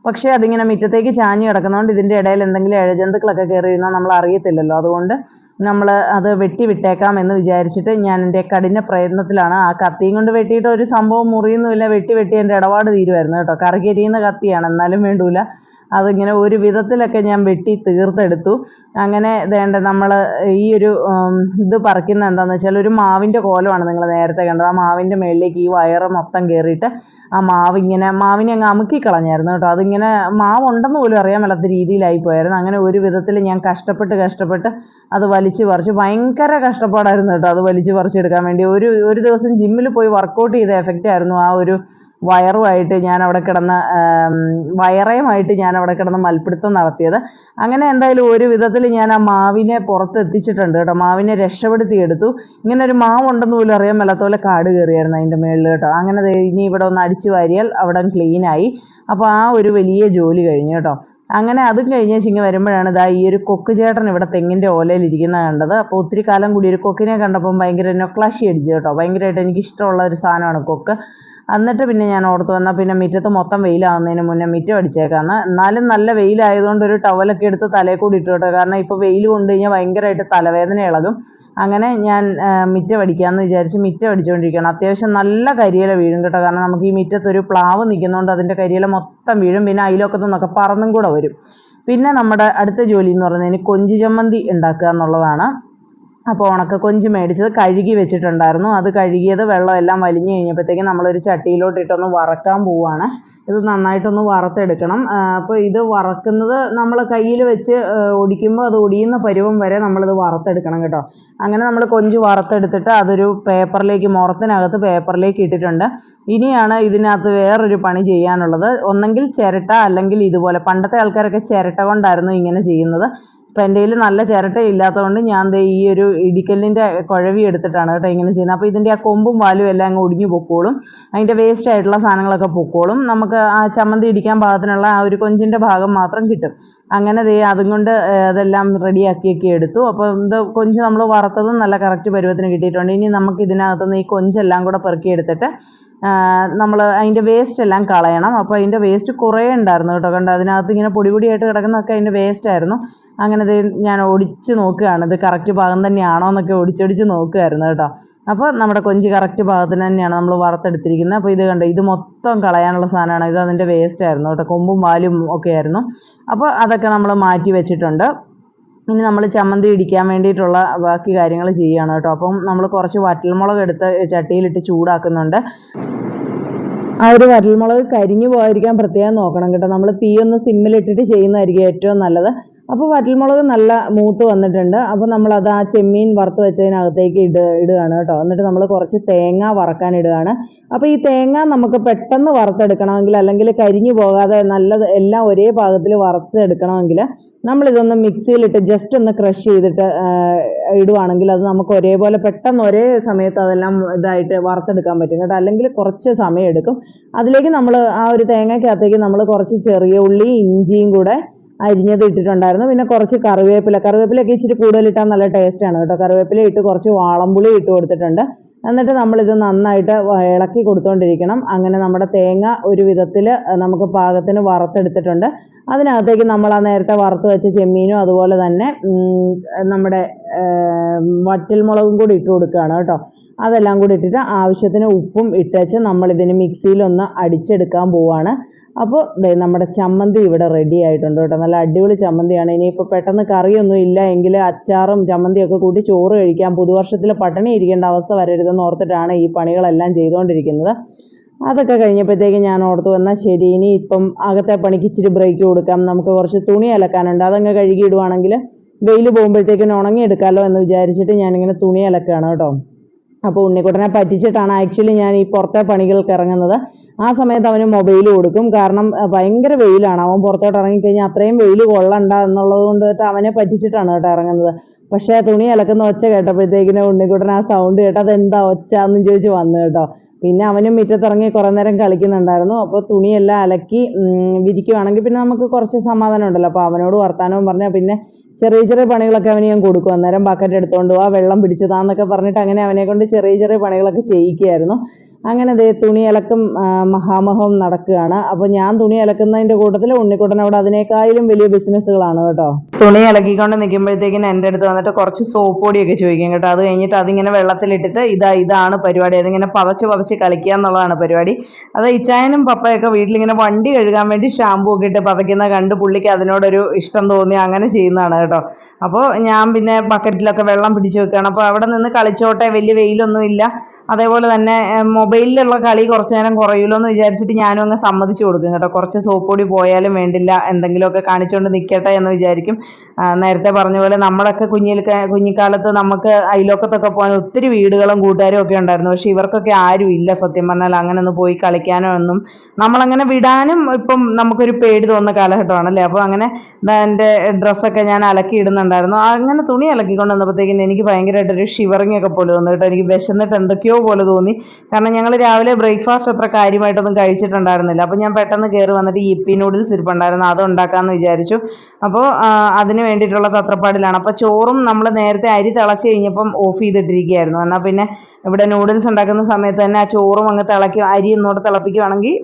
പക്ഷേ അതിങ്ങനെ മുറ്റത്തേക്ക് ചാഞ്ഞ് കിടക്കുന്നതുകൊണ്ട് ഇതിന്റെ ഇടയിൽ എന്തെങ്കിലും ഇഴജന്തുക്കളൊക്കെ കയറി ഇരുന്നാൽ നമ്മൾ അറിയത്തില്ലല്ലോ. അതുകൊണ്ട് നമ്മൾ അത് വെട്ടി വിട്ടേക്കാം എന്ന് വിചാരിച്ചിട്ട് ഞാൻ എന്റെ കഠിന പ്രയത്നത്തിലാണ് ആ കത്തിയും കൊണ്ട് വെട്ടിയിട്ട് ഒരു സംഭവം മുറിയുന്നുമില്ല. വെട്ടി വെട്ടി എന്റെ ഇടപാട് തീരുമായിരുന്നു കേട്ടോ. കറികരിയുന്ന കത്തിയാണ്. എന്നാലും വേണ്ടൂല. അതിങ്ങനെ ഒരു വിധത്തിലൊക്കെ ഞാൻ വെട്ടി തീർത്തെടുത്തു. അങ്ങനെ വേണ്ട നമ്മൾ ഈ ഒരു ഇത് പറിക്കുന്ന എന്താണെന്ന് വെച്ചാൽ ഒരു മാവിന്റെ കോലമാണ് നിങ്ങൾ നേരത്തെ കണ്ടത്. ആ മാവിന്റെ മുകളിലേക്ക് ഈ വയറ് മൊത്തം കയറിയിട്ട് ആ മാവ് ഇങ്ങനെ മാവിനെ അങ്ങ് അമുക്കി കളഞ്ഞായിരുന്നു കേട്ടോ. അതിങ്ങനെ മാവ് ഉണ്ടെന്ന് പോലും അറിയാൻ മേലാത്ത രീതിയിലായി പോയായിരുന്നു. അങ്ങനെ ഒരു വിധത്തിൽ ഞാൻ കഷ്ടപ്പെട്ട് കഷ്ടപ്പെട്ട് അത് വലിച്ചു പറിച്ചു. ഭയങ്കര കഷ്ടപ്പാടായിരുന്നു കേട്ടോ അത് വലിച്ചു പറിച്ചെടുക്കാൻ വേണ്ടി. ഒരു ഒരു ദിവസം ജിമ്മിൽ പോയി വർക്കൗട്ട് ചെയ്ത എഫക്റ്റ് ആയിരുന്നു ആ ഒരു വയറുമായിട്ട് ഞാൻ അവിടെ കിടന്ന് വയറയുമായിട്ട് ഞാൻ അവിടെ കിടന്ന് മൽപ്പിടുത്തം നടത്തിയത്. അങ്ങനെ എന്തായാലും ഒരു വിധത്തിൽ ഞാൻ ആ മാവിനെ പുറത്തെത്തിച്ചിട്ടുണ്ട് കേട്ടോ. മാവിനെ രക്ഷപ്പെടുത്തിയെടുത്തു. ഇങ്ങനെ ഒരു മാവുണ്ടെന്ന് പോലും അറിയാൻ പോലെ കാട് കയറിയായിരുന്നു അതിന്റെ മുകളിൽ കേട്ടോ. അങ്ങനെ ഇനി ഇവിടെ ഒന്ന് അടിച്ചു വാരിയാൽ അവിടെ ക്ലീനായി. അപ്പോൾ ആ ഒരു വലിയ ജോലി കഴിഞ്ഞു കേട്ടോ. അങ്ങനെ അതും കഴിഞ്ഞ് ചിങ്ങ വരുമ്പോഴാണ് ഇതാ ഈ ഒരു കൊക്ക് ചേട്ടൻ ഇവിടെ തെങ്ങിന്റെ ഓലയിൽ ഇരിക്കുന്നത് കണ്ടത്. അപ്പോൾ ഒത്തിരി കാലം കൂടി ഒരു കൊക്കിനെ കണ്ടപ്പം ഭയങ്കര നൊക്ലാശി അടിച്ചു കേട്ടോ. ഭയങ്കരമായിട്ട് എനിക്ക് ഇഷ്ടമുള്ള ഒരു സാധനമാണ് കൊക്ക്. എന്നിട്ട് പിന്നെ ഞാൻ ഓർത്ത് വന്നാൽ പിന്നെ മുറ്റത്ത് മൊത്തം വെയിലാവുന്നതിന് മുന്നേ മുറ്റം അടിച്ചേക്കാന്ന്. എന്നാലും നല്ല വെയിലായതുകൊണ്ട് ഒരു ടവലൊക്കെ എടുത്ത് തലയിൽ കൂടി ഇട്ടു കേട്ടോ. കാരണം ഇപ്പോൾ വെയിൽ കൊണ്ട് കഴിഞ്ഞാൽ ഭയങ്കരമായിട്ട് തലവേദന ഇളകും. അങ്ങനെ ഞാൻ മുറ്റം അടിക്കാമെന്ന് വിചാരിച്ച് മിറ്റം അടിച്ചുകൊണ്ടിരിക്കുകയാണ് അത്യാവശ്യം നല്ല കരിയില വീഴും കേട്ടോ. കാരണം നമുക്ക് ഈ മുറ്റത്ത് ഒരു പ്ലാവ് നിൽക്കുന്നതുകൊണ്ട് അതിന്റെ കരിയില മൊത്തം വീഴും. പിന്നെ അയലൊക്കത്തു നിന്നൊക്കെ പറന്നും കൂടെ വരും. പിന്നെ നമ്മുടെ അടുത്ത ജോലി എന്ന് പറയുന്നത് കൊഞ്ചു ചമ്മന്തി ഉണ്ടാക്കുക എന്നുള്ളതാണ്. അപ്പോൾ ഉണക്ക കൊഞ്ച് മേടിച്ചത് കഴുകി വെച്ചിട്ടുണ്ടായിരുന്നു. അത് കഴുകിയത് വെള്ളം എല്ലാം വലിഞ്ഞു കഴിഞ്ഞപ്പോഴത്തേക്കും നമ്മളൊരു ചട്ടിയിലോട്ട് ഇട്ടൊന്ന് വറക്കാൻ പോവുകയാണ് ഇത് നന്നായിട്ടൊന്ന് വറുത്തെടുക്കണം. അപ്പോൾ ഇത് വറക്കുന്നത് നമ്മൾ കയ്യിൽ വെച്ച് ഒടിക്കുമ്പോൾ അത് ഒടിയുന്ന പരുവം വരെ നമ്മളിത് വറുത്തെടുക്കണം കേട്ടോ. അങ്ങനെ നമ്മൾ കൊഞ്ച് വറുത്തെടുത്തിട്ട് അതൊരു പേപ്പറിലേക്ക് മുറത്തിനകത്ത് പേപ്പറിലേക്ക് ഇട്ടിട്ടുണ്ട്. ഇനിയാണ് ഇതിനകത്ത് വേറൊരു പണി ചെയ്യാനുള്ളത്. ഒന്നെങ്കിൽ ചിരട്ട അല്ലെങ്കിൽ ഇതുപോലെ. പണ്ടത്തെ ആൾക്കാരൊക്കെ ചിരട്ട കൊണ്ടായിരുന്നു ഇങ്ങനെ ചെയ്യുന്നത്. ഇപ്പം എന്റെ കയ്യിൽ നല്ല ചിരട്ട ഇല്ലാത്തതുകൊണ്ട് ഞാൻ ദേ ഈ ഒരു ഇടിക്കല്ലിന്റെ കുഴവി എടുത്തിട്ടാണ് കേട്ടോ ഇങ്ങനെ ചെയ്യുന്നത്. അപ്പോൾ ഇതിന്റെ ആ കൊമ്പും വാലും എല്ലാം അങ്ങ് ഒടിഞ്ഞു പൊക്കോളും. അതിന്റെ വേസ്റ്റ് ആയിട്ടുള്ള സാധനങ്ങളൊക്കെ പൊക്കോളും. നമുക്ക് ആ ചമ്മന്തി ഇടിക്കാൻ പാകത്തിനുള്ള ആ ഒരു കൊഞ്ചിന്റെ ഭാഗം മാത്രം കിട്ടും. അങ്ങനെ ദേ അതും കൊണ്ട് അതെല്ലാം റെഡിയാക്കിയൊക്കെ എടുത്തു. അപ്പോൾ ഇത് കൊഞ്ച് നമ്മൾ വറുത്തതും നല്ല കറക്റ്റ് പരുവത്തിന് കിട്ടിയിട്ടുണ്ട്. ഇനി നമുക്ക് ഇതിനകത്തുനിന്ന് ഈ കൊഞ്ചെല്ലാം കൂടെ പെറുക്കിയെടുത്തിട്ട് നമ്മൾ അതിന്റെ വേസ്റ്റ് എല്ലാം കളയണം. അപ്പോൾ അതിന്റെ വേസ്റ്റ് കുറേ ഉണ്ടായിരുന്നു കേട്ടോ. കണ്ടോ? അതിനകത്ത് ഇങ്ങനെ പൊടിപൊടിയായിട്ട് കിടക്കുന്നതൊക്കെ അതിന്റെ വേസ്റ്റ് ആയിരുന്നു. അങ്ങനെ ഞാൻ ഓടിച്ച് നോക്കുകയാണ്. ഇത് കറക്റ്റ് ഭാഗം തന്നെയാണോ എന്നൊക്കെ ഓടിച്ചോടിച്ച് നോക്കുമായിരുന്നു കേട്ടോ. അപ്പോൾ നമ്മുടെ കൊഞ്ച് കറക്റ്റ് ഭാഗത്തിന് തന്നെയാണ് നമ്മൾ വറുത്തെടുത്തിരിക്കുന്നത്. അപ്പോൾ ഇത് കണ്ടോ ഇത് മൊത്തം കളയാനുള്ള സാധനമാണ്. ഇത് അതിന്റെ വേസ്റ്റ് ആയിരുന്നു കേട്ടോ. കൊമ്പും വാലും ഒക്കെ ആയിരുന്നു. അപ്പോൾ അതൊക്കെ നമ്മൾ മാറ്റി വെച്ചിട്ടുണ്ട്. ഇനി നമ്മൾ ചമ്മന്തി ഇടിക്കാൻ വേണ്ടിയിട്ടുള്ള ബാക്കി കാര്യങ്ങൾ ചെയ്യുകയാണ് കേട്ടോ. അപ്പം നമ്മൾ കുറച്ച് വറ്റൽമുളക് എടുത്ത് ചട്ടിയിലിട്ട് ചൂടാക്കുന്നുണ്ട്. ആ ഒരു വറ്റൽമുളക് കരിഞ്ഞു പോകാതിരിക്കാൻ പ്രത്യേകം നോക്കണം കേട്ടോ. നമ്മൾ തീ ഒന്ന് സിമ്മിലിട്ടിട്ട് ചെയ്യുന്നതായിരിക്കും ഏറ്റവും നല്ലത്. അപ്പോൾ വറ്റൽമുളക് നല്ല മൂത്ത് വന്നിട്ടുണ്ട്. അപ്പോൾ അത് ആ ചെമ്മീൻ വറുത്ത് വെച്ചതിനകത്തേക്ക് ഇട ഇടുകയാണ് കേട്ടോ. എന്നിട്ട് നമ്മൾ കുറച്ച് തേങ്ങ വറക്കാൻ ഇടുകയാണ്. അപ്പോൾ ഈ തേങ്ങ നമുക്ക് പെട്ടെന്ന് വറുത്തെടുക്കണമെങ്കിൽ അല്ലെങ്കിൽ കരിഞ്ഞു പോകാതെ നല്ലത് എല്ലാം ഒരേ പാകത്തിൽ വറുത്തെടുക്കണമെങ്കിൽ നമ്മളിതൊന്ന് മിക്സിയിലിട്ട് ജസ്റ്റ് ഒന്ന് ക്രഷ് ചെയ്തിട്ട് ഇടുവാണെങ്കിൽ അത് നമുക്ക് ഒരേപോലെ പെട്ടെന്ന് ഒരേ സമയത്ത് അതെല്ലാം ഇതായിട്ട് വറുത്തെടുക്കാൻ പറ്റും കേട്ടോ. അല്ലെങ്കിൽ കുറച്ച് സമയം എടുക്കും. അതിലേക്ക് നമ്മൾ ആ ഒരു തേങ്ങയ്ക്കകത്തേക്ക് നമ്മൾ കുറച്ച് ചെറിയ ഉള്ളി ഇഞ്ചിയും കൂടെ അരിഞ്ഞത് ഇട്ടിട്ടുണ്ടായിരുന്നു. പിന്നെ കുറച്ച് കറിവേപ്പില. കറിവേപ്പിലൊക്കെ ഇച്ചിരി കൂടുതലിട്ടാൽ നല്ല ടേസ്റ്റാണ് കേട്ടോ. കറിവേപ്പില ഇട്ട് കുറച്ച് വാളംപുളി ഇട്ട് കൊടുത്തിട്ടുണ്ട്. എന്നിട്ട് നമ്മളിത് നന്നായിട്ട് ഇളക്കി കൊടുത്തുകൊണ്ടിരിക്കണം അങ്ങനെ നമ്മുടെ തേങ്ങ ഒരു വിധത്തിൽ നമുക്ക് പാകത്തിന് വറുത്തെടുത്തിട്ടുണ്ട്. അതിനകത്തേക്ക് നമ്മൾ ആ നേരത്തെ വറുത്ത് വെച്ച ചെമ്മീനും അതുപോലെ തന്നെ നമ്മുടെ വറ്റൽ മുളകും കൂടി ഇട്ട് കൊടുക്കുകയാണ് കേട്ടോ. അതെല്ലാം കൂടി ഇട്ടിട്ട് ആവശ്യത്തിന് ഉപ്പും ഇട്ടേച്ച് നമ്മളിതിന് മിക്സിയിലൊന്ന് അടിച്ചെടുക്കാൻ പോവാണ്. അപ്പോൾ നമ്മുടെ ചമ്മന്തി ഇവിടെ റെഡി ആയിട്ടുണ്ട് കേട്ടോ. നല്ല അടിപൊളി ചമ്മന്തിയാണ്. ഇനിയിപ്പോൾ പെട്ടെന്ന് കറിയൊന്നും ഇല്ല എങ്കിൽ അച്ചാറും ചമ്മന്തിയൊക്കെ കൂട്ടി ചോറ് കഴിക്കാം. പുതുവർഷത്തിൽ പട്ടിണി ഇരിക്കേണ്ട അവസ്ഥ വരരുതെന്ന് ഓർത്തിട്ടാണ് ഈ പണികളെല്ലാം ചെയ്തുകൊണ്ടിരിക്കുന്നത് അതൊക്കെ കഴിഞ്ഞപ്പോഴത്തേക്ക് ഞാൻ ഓർത്തു എന്നാൽ ശരി ഇനി ഇപ്പം അകത്തെ പണിക്ക് ഇച്ചിരി ബ്രേക്ക് കൊടുക്കാം. നമുക്ക് കുറച്ച് തുണി അലക്കാനുണ്ട്. അതങ്ങ് കഴുകി ഇടുവാണെങ്കിൽ വെയിൽ പോകുമ്പോഴത്തേക്കിന് ഉണങ്ങിയെടുക്കാമല്ലോ എന്ന് വിചാരിച്ചിട്ട് ഞാനിങ്ങനെ തുണി അലക്കുകയാണ് കേട്ടോ. അപ്പോൾ ഉണ്ണിക്കുട്ടനെ പറ്റിച്ചിട്ടാണ് ആക്ച്വലി ഞാൻ ഈ പുറത്തെ പണികൾക്ക് ഇറങ്ങുന്നത്. ആ സമയത്ത് അവന് മൊബൈൽ കൊടുക്കും. കാരണം ഭയങ്കര വെയിലാണ്. അവൻ പുറത്തോട്ട് ഇറങ്ങിക്കഴിഞ്ഞാൽ അത്രയും വെയിൽ കൊള്ളണ്ട എന്നുള്ളത് കൊണ്ടിട്ട് അവനെ പറ്റിച്ചിട്ടാണ് കേട്ടോ ഇറങ്ങുന്നത്. പക്ഷേ തുണി അലക്കുന്ന ഒച്ച കേട്ടപ്പോഴത്തേക്കിന് ഉണ്ണിക്കുട്ടൻ ആ സൗണ്ട് കേട്ട് അതെന്താ ഒച്ച എന്നും ചോദിച്ച് വന്നു കേട്ടോ. പിന്നെ അവനും മുറ്റത്തിറങ്ങി കുറേ നേരം കളിക്കുന്നുണ്ടായിരുന്നു. അപ്പോൾ തുണിയെല്ലാം അലക്കി വിരിക്കുവാണെങ്കിൽ പിന്നെ നമുക്ക് കുറച്ച് സമാധാനം ഉണ്ടല്ലോ. അപ്പോൾ അവനോട് വർത്താനവും പറഞ്ഞാൽ പിന്നെ ചെറിയ ചെറിയ പണികളൊക്കെ അവന് ഞാൻ കൊടുക്കും. അന്നേരം ബക്കറ്റ് എടുത്തുകൊണ്ട് പോവാ വെള്ളം പിടിച്ചതാന്നൊക്കെ പറഞ്ഞിട്ട് അങ്ങനെ അവനെ കൊണ്ട് ചെറിയ ചെറിയ പണികളൊക്കെ ചെയ്യിക്കുമായിരുന്നു അങ്ങനെ ദേ തുണി അലക്കും മഹാമഹം നടക്കുകയാണ്. അപ്പോൾ ഞാൻ തുണി അലക്കുന്നതിന്റെ കൂട്ടത്തിൽ ഉണ്ണിക്കുട്ടൻ അവിടെ അതിനേക്കാളും വലിയ ബിസിനസ്സുകളാണ് കേട്ടോ. തുണി അലക്കിക്കൊണ്ട് നിൽക്കുമ്പോഴത്തേക്കിനും എന്റെ അടുത്ത് വന്നിട്ട് കുറച്ച് സോപ്പ് പൊടിയൊക്കെ ചോദിക്കും കേട്ടോ. അത് കഴിഞ്ഞിട്ട് അതിങ്ങനെ വെള്ളത്തിലിട്ടിട്ട് ഇതാ ഇതാണ് പരിപാടി. അതിങ്ങനെ പതച്ച് പതച്ച് കളിക്കുക എന്നുള്ളതാണ് പരിപാടി. അത് ഇച്ചായനും പപ്പയൊക്കെ വീട്ടിലിങ്ങനെ വണ്ടി കഴുകാൻ വേണ്ടി ഷാമ്പൂ ഒക്കെ ഇട്ട് പതയ്ക്കുന്ന കണ്ട് പുള്ളിക്ക് അതിനോടൊരു ഇഷ്ടം തോന്നി. അങ്ങനെ ചെയ്യുന്നതാണ് കേട്ടോ. അപ്പോൾ ഞാൻ പിന്നെ ബക്കറ്റിലൊക്കെ വെള്ളം പിടിച്ച് വെക്കുകയാണ്. അപ്പോൾ അവിടെ നിന്ന് കളിച്ചോട്ടെ വലിയ വെയിലൊന്നും ഇല്ല. അതേപോലെ തന്നെ മൊബൈലിലുള്ള കളി കുറച്ച് നേരം കുറയുമല്ലോ എന്ന് വിചാരിച്ചിട്ട് ഞാനും അങ്ങ് സമ്മതിച്ചു കൊടുക്കും കേട്ടോ. കുറച്ച് സോപ്പ് പൊടി പോയാലും വേണ്ടില്ല എന്തെങ്കിലുമൊക്കെ കാണിച്ചുകൊണ്ട് നിൽക്കട്ടെ എന്ന് വിചാരിക്കും. നേരത്തെ പറഞ്ഞ പോലെ നമ്മളൊക്കെ കുഞ്ഞിൽ കുഞ്ഞിക്കാലത്ത് നമുക്ക് അയലോക്കത്തൊക്കെ പോകാൻ ഒത്തിരി വീടുകളും കൂട്ടുകാരും ഒക്കെ ഉണ്ടായിരുന്നു. പക്ഷെ ഇവർക്കൊക്കെ ആരും ഇല്ല സത്യം പറഞ്ഞാൽ. അങ്ങനെ ഒന്ന് പോയി കളിക്കാനോ ഒന്നും നമ്മളങ്ങനെ വിടാനും ഇപ്പം നമുക്കൊരു പേടി തോന്നുന്ന കാലഘട്ടമാണല്ലേ? അപ്പോൾ അങ്ങനെ എന്റെ ഡ്രസ്സൊക്കെ ഞാൻ അലക്കി ഇടുന്നുണ്ടായിരുന്നു അങ്ങനെ തുണി അലക്കിക്കൊണ്ട് വന്നപ്പോഴത്തേക്കും എനിക്ക് ഭയങ്കരമായിട്ടൊരു ഷിവറിങ് ഒക്കെ പോലെ തോന്നുന്നു കേട്ടോ. എനിക്ക് വിശന്നിട്ട് എന്തൊക്കെയോ പോലെ തോന്നി. കാരണം ഞങ്ങൾ രാവിലെ ബ്രേക്ക്ഫാസ്റ്റ് അത്ര കാര്യമായിട്ടൊന്നും കഴിച്ചിട്ടുണ്ടായിരുന്നില്ല. അപ്പോൾ ഞാൻ പെട്ടെന്ന് കയറി വന്നിട്ട് ഇപ്പി നൂഡിൽസ് ഇരിപ്പുണ്ടായിരുന്നു. അത് ഉണ്ടാക്കാമെന്ന് വിചാരിച്ചു. അപ്പോൾ അതിന് വേണ്ടിയിട്ടുള്ള തത്രപ്പാടിലാണ്. അപ്പോൾ ചോറും നമ്മൾ നേരത്തെ അരി തിളച്ച് കഴിഞ്ഞപ്പം ഓഫ് ചെയ്തിട്ടിരിക്കുകയായിരുന്നു. എന്നാൽ പിന്നെ ഇവിടെ നൂഡിൽസ് ഉണ്ടാക്കുന്ന സമയത്ത് തന്നെ ആ ചോറും അങ്ങ് തിളക്കി അരി ഇന്നോട്ട് തിളപ്പിക്കുവാണെങ്കിൽ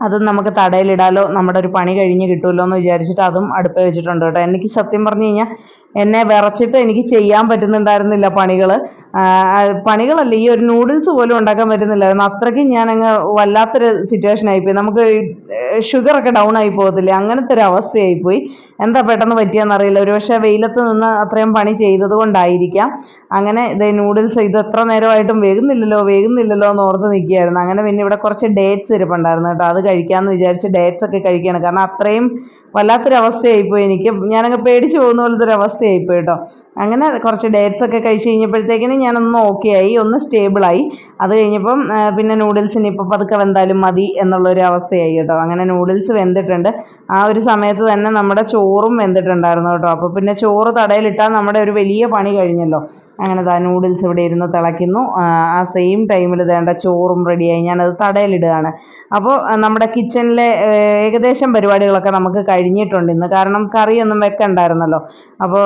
അതും നമുക്ക് തടയിലിടാലോ നമ്മുടെ ഒരു പണി കഴിഞ്ഞ് കിട്ടുമല്ലോ എന്ന് വിചാരിച്ചിട്ട് അതും അടുപ്പ് വെച്ചിട്ടുണ്ട് കേട്ടോ. എനിക്ക് സത്യം പറഞ്ഞു കഴിഞ്ഞാൽ എന്നെ വിറച്ചിട്ട് എനിക്ക് ചെയ്യാൻ പറ്റുന്നുണ്ടായിരുന്നില്ല പണികൾ പണികളല്ല? ഈ ഒരു നൂഡിൽസ് പോലും ഉണ്ടാക്കാൻ പറ്റുന്നില്ലായിരുന്നു അത്രയ്ക്കും ഞാൻ അങ്ങ് വല്ലാത്തൊരു സിറ്റുവേഷൻ ആയിപ്പോയി. നമുക്ക് ഷുഗർ ഒക്കെ ഡൗൺ ആയി പോകത്തില്ലേ? അങ്ങനത്തെ ഒരു അവസ്ഥയായിപ്പോയി. എന്താ പെട്ടെന്ന് പറ്റിയെന്നറിയില്ല ഒരുപക്ഷെ വെയിലത്ത് നിന്ന് അത്രയും പണി ചെയ്തത് കൊണ്ടായിരിക്കാം. അങ്ങനെ ഇത് നൂഡിൽസ് ഇത് എത്ര നേരമായിട്ടും വേകുന്നില്ലല്ലോ വേകുന്നില്ലല്ലോ എന്ന് ഓർത്ത് നിൽക്കുകയായിരുന്നു. അങ്ങനെ പിന്നെ ഇവിടെ കുറച്ച് ഡേറ്റ്സ് ഇരിപ്പുണ്ടായിരുന്നു കേട്ടോ. അത് കഴിക്കാമെന്ന് വിചാരിച്ച് ഡേറ്റ്സ് ഒക്കെ കഴിക്കുകയാണ്. കാരണം അത്രയും വല്ലാത്തൊരു അവസ്ഥയായിപ്പോയി എനിക്ക്. ഞാനങ്ങ് പേടിച്ചു പോകുന്ന പോലത്തെ ഒരു അവസ്ഥയായിപ്പോയി കേട്ടോ. അങ്ങനെ കുറച്ച് ഡേറ്റ്സ് ഒക്കെ കഴിച്ച് കഴിഞ്ഞപ്പോഴത്തേക്കിനും ഞാനൊന്ന് ഓക്കെ ആയി ഒന്ന് ആയി. അത് കഴിഞ്ഞപ്പം പിന്നെ നൂഡിൽസിന് ഇപ്പം പതുക്കെ വെന്താലും മതി എന്നുള്ളൊരു അവസ്ഥയായി കേട്ടോ. അങ്ങനെ നൂഡിൽസ് വെന്തിട്ടുണ്ട്. ആ ഒരു സമയത്ത് തന്നെ നമ്മുടെ ചോറും വെന്തിട്ടുണ്ടായിരുന്നു കേട്ടോ. അപ്പോൾ പിന്നെ ചോറ് തടയിലിട്ടാൽ നമ്മുടെ ഒരു വലിയ പണി കഴിഞ്ഞല്ലോ. അങ്ങനെ താ നൂഡിൽസ് ഇവിടെ ഇരുന്ന് തിളയ്ക്കുന്നു. ആ, സെയിം ടൈമിൽ വേണ്ട ചോറും റെഡിയായി ഞാനത് തടയിലിടുകയാണ്. അപ്പോൾ നമ്മുടെ കിച്ചണിലെ ഏകദേശം പരിപാടികളൊക്കെ നമുക്ക് കഴിഞ്ഞിട്ടുണ്ട് ഇന്ന്. കാരണം കറിയൊന്നും വെക്കണ്ടായിരുന്നല്ലോ. അപ്പോൾ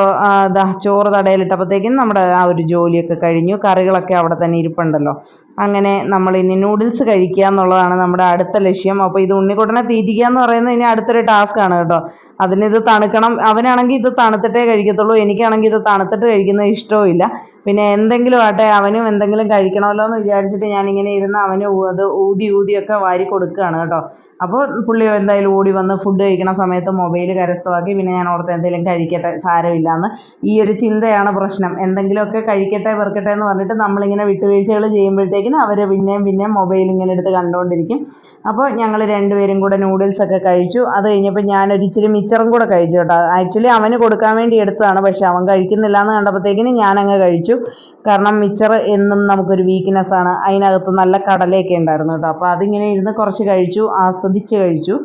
ദാ ചോറ് തടയിലിട്ടപ്പോഴത്തേക്കും നമ്മുടെ ആ ഒരു ജോലിയൊക്കെ കഴിഞ്ഞു. കറികളൊക്കെ അവിടെ തന്നെ ഇരിപ്പുണ്ടല്ലോ. അങ്ങനെ നമ്മൾ ഇനി നൂഡിൽസ് കഴിക്കുക എന്നുള്ളതാണ് നമ്മുടെ അടുത്ത ലക്ഷ്യം. അപ്പോൾ ഇത് ഉണ്ണിക്കുട്ടനെ തീറ്റിക്കുക എന്ന് പറയുന്നത് ഇനി അടുത്തൊരു ടാസ്ക് ആണ് കേട്ടോ. അതിനിത് തണുക്കണം. അവനാണെങ്കിൽ ഇത് തണുത്തിട്ടേ കഴിക്കത്തുള്ളൂ. എനിക്കാണെങ്കിൽ ഇത് തണുത്തിട്ട് കഴിക്കുന്നത് ഇഷ്ടവും ഇല്ല പിന്നെ എന്തെങ്കിലും ആട്ടെ അവനും എന്തെങ്കിലും കഴിക്കണമല്ലോ എന്ന് വിചാരിച്ചിട്ട് ഞാനിങ്ങനെ ഇരുന്ന് അവന് അത് ഊതി ഊതിയൊക്കെ വാരി കൊടുക്കുകയാണ് കേട്ടോ. അപ്പോൾ പുള്ളി എന്തായാലും ഓടി വന്ന് ഫുഡ് കഴിക്കണ സമയത്ത് മൊബൈൽ കരസ്ഥമാക്കി പിന്നെ ഞാൻ ഓർത്ത് എന്തെങ്കിലും കഴിക്കട്ടെ സാരമില്ല എന്ന് ഈ ഒരു ചിന്തയാണ് പ്രശ്നം. എന്തെങ്കിലുമൊക്കെ കഴിക്കട്ടെ വെറുക്കട്ടെ എന്ന് പറഞ്ഞിട്ട് നമ്മളിങ്ങനെ വിട്ടുവീഴ്ചകൾ ചെയ്യുമ്പോഴത്തേക്കിനും അവർ പിന്നെയും പിന്നെയും മൊബൈൽ ഇങ്ങനെ എടുത്ത് കണ്ടുകൊണ്ടിരിക്കും അപ്പോൾ ഞങ്ങൾ രണ്ടുപേരും കൂടെ നൂഡിൽസ് ഒക്കെ കഴിച്ചു. അത് കഴിഞ്ഞപ്പോൾ ഞാനൊരു ഇച്ചിരി മിച്ചറും കൂടെ കഴിച്ചു കേട്ടോ. ആക്ച്വലി അവന് കൊടുക്കാൻ വേണ്ടി എടുത്തതാണ് പക്ഷെ അവൻ കഴിക്കുന്നില്ല എന്ന് കണ്ടപ്പോഴത്തേക്കിനും ഞാനങ്ങ് കഴിച്ചു. കാരണം മിച്ചർ എന്നും നമുക്കൊരു വീക്ക്നെസ് ആണ്. അതിനകത്ത് നല്ല കടലയൊക്കെ ഉണ്ടായിരുന്നു കേട്ടോ. അപ്പോൾ അതിങ്ങനെ ഇരുന്ന് കുറച്ച് കഴിച്ചു ആസ്വദിച്ച് കഴിച്ചു.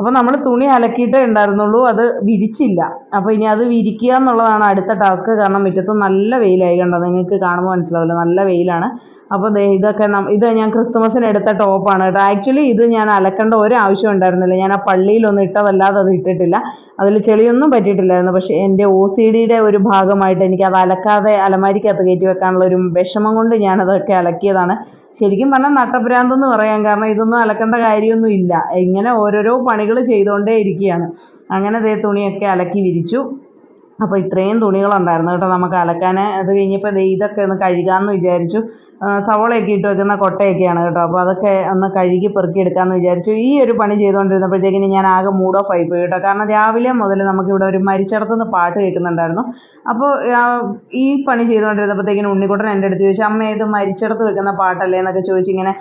അപ്പോൾ നമ്മൾ തുണി അലക്കിയിട്ടേ ഉണ്ടായിരുന്നുള്ളൂ അത് വിരിച്ചില്ല. അപ്പോൾ ഇനി അത് വിരിക്കുക എന്നുള്ളതാണ് അടുത്ത ടാസ്ക്. കാരണം മുറ്റത്ത് നല്ല വെയിലായി കണ്ടോ? നിങ്ങൾക്ക് കാണുമ്പോൾ മനസ്സിലാവില്ല. നല്ല വെയിലാണ്. അപ്പോൾ ഇതൊക്കെ ഇത് ഞാൻ ക്രിസ്മസിന് എടുത്ത ടോപ്പാണ് കേട്ടോ. ആക്ച്വലി ഇത് ഞാൻ അലക്കേണ്ട ഒരു ആവശ്യം ഉണ്ടായിരുന്നില്ല. ഞാൻ ആ പള്ളിയിലൊന്നും ഇട്ടതല്ലാതെ അത് ഇട്ടിട്ടില്ല. അതിൽ ചെളിയൊന്നും പറ്റിയിട്ടില്ലായിരുന്നു. പക്ഷേ എന്റെ ഒ സി ഡിയുടെ ഒരു ഭാഗമായിട്ട് എനിക്ക് അത് അലക്കാതെ അലമാരിക്കകത്ത് കയറ്റി വെക്കാനുള്ള ഒരു വിഷമം കൊണ്ട് ഞാനതൊക്കെ അലക്കിയതാണ്. ശരിക്കും പറഞ്ഞാൽ നട്ടഭ്രാന്ത് എന്ന് പറയാം. കാരണം ഇതൊന്നും അലക്കേണ്ട കാര്യമൊന്നും ഇല്ല. ഇങ്ങനെ ഓരോരോ പണികൾ ചെയ്തുകൊണ്ടേ ഇരിക്കുകയാണ്. അങ്ങനെ ദേ തുണിയൊക്കെ അലക്കി വിരിച്ചു. അപ്പോൾ ഇത്രയും തുണികളുണ്ടായിരുന്നു കേട്ടോ നമുക്ക് അലക്കാൻ അത് കഴിഞ്ഞപ്പോൾ ഇതൊക്കെ ഒന്ന് കഴുകാമെന്ന് വിചാരിച്ചു. സവോളയൊക്കെ ഇട്ട് വെക്കുന്ന കൊട്ടയൊക്കെയാണ് കേട്ടോ. അപ്പോൾ അതൊക്കെ ഒന്ന് കഴുകി പെറുക്കി എടുക്കാമെന്ന് വിചാരിച്ചു. ഈ ഒരു പണി ചെയ്തുകൊണ്ടിരുന്നപ്പോഴത്തേക്കിന് ഞാൻ ആകെ മൂഡ് ഓഫ് ആയി പോയി കേട്ടോ. കാരണം രാവിലെ മുതൽ നമുക്കിവിടെ ഒരു മരിച്ചിടത്തുനിന്ന് പാട്ട് കേൾക്കുന്നുണ്ടായിരുന്നു. അപ്പോൾ ഈ പണി ചെയ്തുകൊണ്ടിരുന്നപ്പോഴത്തേക്കിനും ഉണ്ണിക്കുട്ടൻ എന്റെ അടുത്ത് ചോദിച്ചു അമ്മ ഇത് മരിച്ചിടത്ത് വെക്കുന്ന പാട്ടല്ലേ? എന്നൊക്കെ ചോദിച്ചിങ്ങനെ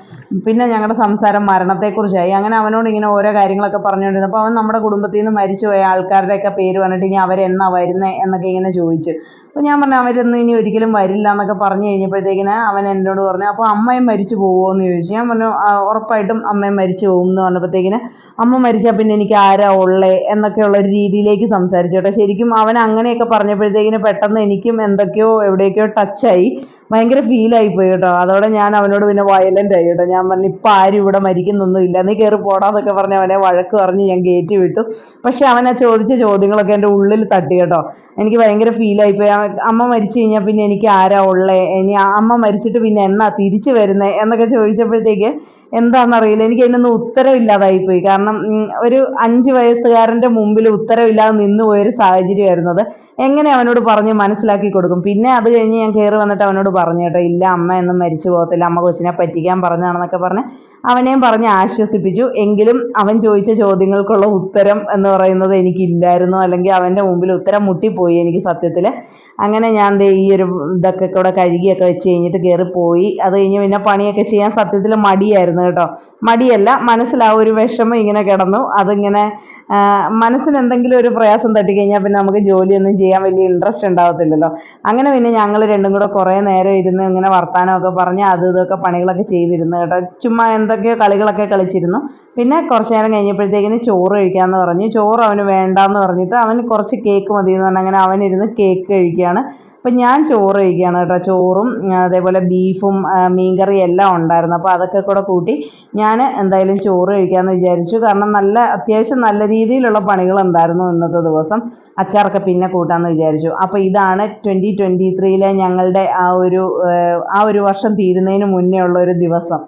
പിന്നെ ഞങ്ങളുടെ സംസാരം മരണത്തെക്കുറിച്ചായി. അങ്ങനെ അവനോട് ഇങ്ങനെ ഓരോ കാര്യങ്ങളൊക്കെ പറഞ്ഞുകൊണ്ടിരുന്നപ്പോൾ അവൻ നമ്മുടെ കുടുംബത്തിൽ നിന്ന് മരിച്ചുപോയ ആൾക്കാരുടെയൊക്കെ പേര് പറഞ്ഞിട്ട് ഇനി അവരെന്നാ വരുന്നത് എന്നൊക്കെ ഇങ്ങനെ ചോദിച്ചു. അപ്പോൾ ഞാൻ പറഞ്ഞു അവരൊന്നും ഇനി ഒരിക്കലും വരില്ല എന്നൊക്കെ പറഞ്ഞു കഴിഞ്ഞപ്പോഴത്തേക്കിന് അവൻ എന്നോട് പറഞ്ഞു അപ്പോൾ അമ്മയും മരിച്ചു പോകുമോ എന്ന് ചോദിച്ചു. ഞാൻ പറഞ്ഞു ഉറപ്പായിട്ടും അമ്മയും മരിച്ചു പോകും എന്ന് പറഞ്ഞപ്പോഴത്തേക്കിന് അമ്മ മരിച്ചാൽ പിന്നെ എനിക്ക് ആരാ ഉള്ളേ എന്നൊക്കെയുള്ള ഒരു രീതിയിലേക്ക് സംസാരിച്ചു കേട്ടോ. ശരിക്കും അവൻ അങ്ങനെയൊക്കെ പറഞ്ഞപ്പോഴത്തേക്കിന് പെട്ടെന്ന് എനിക്കും എന്തൊക്കെയോ എവിടെയൊക്കെയോ ടച്ചായി ഭയങ്കര ഫീലായി പോയി കേട്ടോ. അതോടെ ഞാൻ അവനോട് പിന്നെ വയലന്റ് ആയി കേട്ടോ. ഞാൻ പറഞ്ഞു ഇപ്പം ആരും ഇവിടെ മരിക്കുന്നൊന്നും ഇല്ല. നീ കയറി പോടാന്നൊക്കെ പറഞ്ഞ് അവനെ വഴക്ക് പറഞ്ഞ് ഞാൻ ഗേറ്റ് വിട്ടു. പക്ഷെ അവൻ ആ ചോദിച്ച ചോദ്യങ്ങളൊക്കെ എന്റെ ഉള്ളിൽ തട്ടി കേട്ടോ. എനിക്ക് ഭയങ്കര ഫീലായി പോയി. അമ്മ മരിച്ചു കഴിഞ്ഞാൽ പിന്നെ എനിക്ക് ആരാ ഉള്ളേ? ഇനി അമ്മ മരിച്ചിട്ട് പിന്നെ എന്നാ തിരിച്ചു വരുന്നേ എന്നൊക്കെ ചോദിച്ചപ്പോഴത്തേക്ക് എന്താണെന്നറിയില്ല. എനിക്ക് അതിനൊന്നും ഉത്തരവില്ലാതായി പോയി കാരണം ഒരു അഞ്ച് വയസ്സുകാരന്റെ മുമ്പിൽ ഉത്തരവില്ലാതെ നിന്ന് പോയൊരു സാഹചര്യമായിരുന്നു അത് എങ്ങനെ അവനോട് പറഞ്ഞ് മനസ്സിലാക്കി കൊടുക്കും? പിന്നെ അത് കഴിഞ്ഞ് ഞാൻ കയറി വന്നിട്ട് അവനോട് പറഞ്ഞു കേട്ടോ ഇല്ല അമ്മ എന്നും മരിച്ചു പോകത്തില്ല. അമ്മ കൊച്ചിനെ പറ്റിക്കാൻ പറഞ്ഞതാണെന്നൊക്കെ പറഞ്ഞ് അവനെയും പറഞ്ഞ് ആശ്വസിപ്പിച്ചു. എങ്കിലും അവൻ ചോദിച്ച ചോദ്യങ്ങൾക്കുള്ള ഉത്തരം എന്ന് പറയുന്നത് എനിക്കില്ലായിരുന്നു. അല്ലെങ്കിൽ അവന്റെ മുമ്പിൽ ഉത്തരം മുട്ടിപ്പോയി എനിക്ക് സത്യത്തിൽ. അങ്ങനെ ഞാൻ ദേ ഈ ഒരു ഇതൊക്കെ കൂടെ കഴുകിയൊക്കെ വെച്ച് കഴിഞ്ഞിട്ട് കയറിപ്പോയി. പോയി അത് കഴിഞ്ഞ് പിന്നെ പണിയൊക്കെ ചെയ്യാൻ സത്യത്തിൽ മടിയായിരുന്നു കേട്ടോ. മടിയല്ല മനസ്സിൽ ആ ഒരു വിഷമം ഇങ്ങനെ കിടന്നു. അതിങ്ങനെ മനസ്സിന് എന്തെങ്കിലും ഒരു പ്രയാസം തട്ടിക്കഴിഞ്ഞാൽ പിന്നെ നമുക്ക് ജോലിയൊന്നും ചെയ്യാൻ വലിയ ഇൻട്രസ്റ്റ് ഉണ്ടാവത്തില്ലല്ലോ. അങ്ങനെ പിന്നെ ഞങ്ങൾ രണ്ടും കൂടെ കുറേ നേരം ഇരുന്ന് ഇങ്ങനെ വർത്തമാനമൊക്കെ പറഞ്ഞ് അത് ഇതൊക്കെ പണികളൊക്കെ ചെയ്തിരുന്നു കേട്ടോ. ചുമ്മാ എന്തൊക്കെയോ കളികളൊക്കെ കളിച്ചിരുന്നു. പിന്നെ കുറച്ച് നേരം കഴിഞ്ഞപ്പോഴത്തേക്കിന് ചോറ് കഴിക്കാമെന്ന് പറഞ്ഞു. ചോറ് അവന് വേണ്ടാന്ന് പറഞ്ഞിട്ട് അവന് കുറച്ച് കേക്ക് മതി എന്ന് പറഞ്ഞാൽ അങ്ങനെ അവനിരുന്ന് കേക്ക് കഴിക്കുകയാണ്. അപ്പം ഞാൻ ചോറ് കഴിക്കുകയാണ് കേട്ടോ. ചോറും അതേപോലെ ബീഫും മീൻകറിയും എല്ലാം ഉണ്ടായിരുന്നു. അപ്പോൾ അതൊക്കെ കൂടെ കൂട്ടി ഞാൻ എന്തായാലും ചോറ് കഴിക്കാമെന്ന് വിചാരിച്ചു. കാരണം നല്ല അത്യാവശ്യം നല്ല രീതിയിലുള്ള പണികൾ ഉണ്ടായിരുന്നു ഇന്നത്തെ ദിവസം. അച്ചാറൊക്കെ പിന്നെ കൂട്ടാമെന്ന് വിചാരിച്ചു. അപ്പോൾ ഇതാണ് ട്വന്റി ട്വന്റി ത്രീയിലെ ഞങ്ങളുടെ ആ ഒരു ആ ഒരു വർഷം തീരുന്നതിന് മുന്നേ ഉള്ള ഒരു ദിവസം.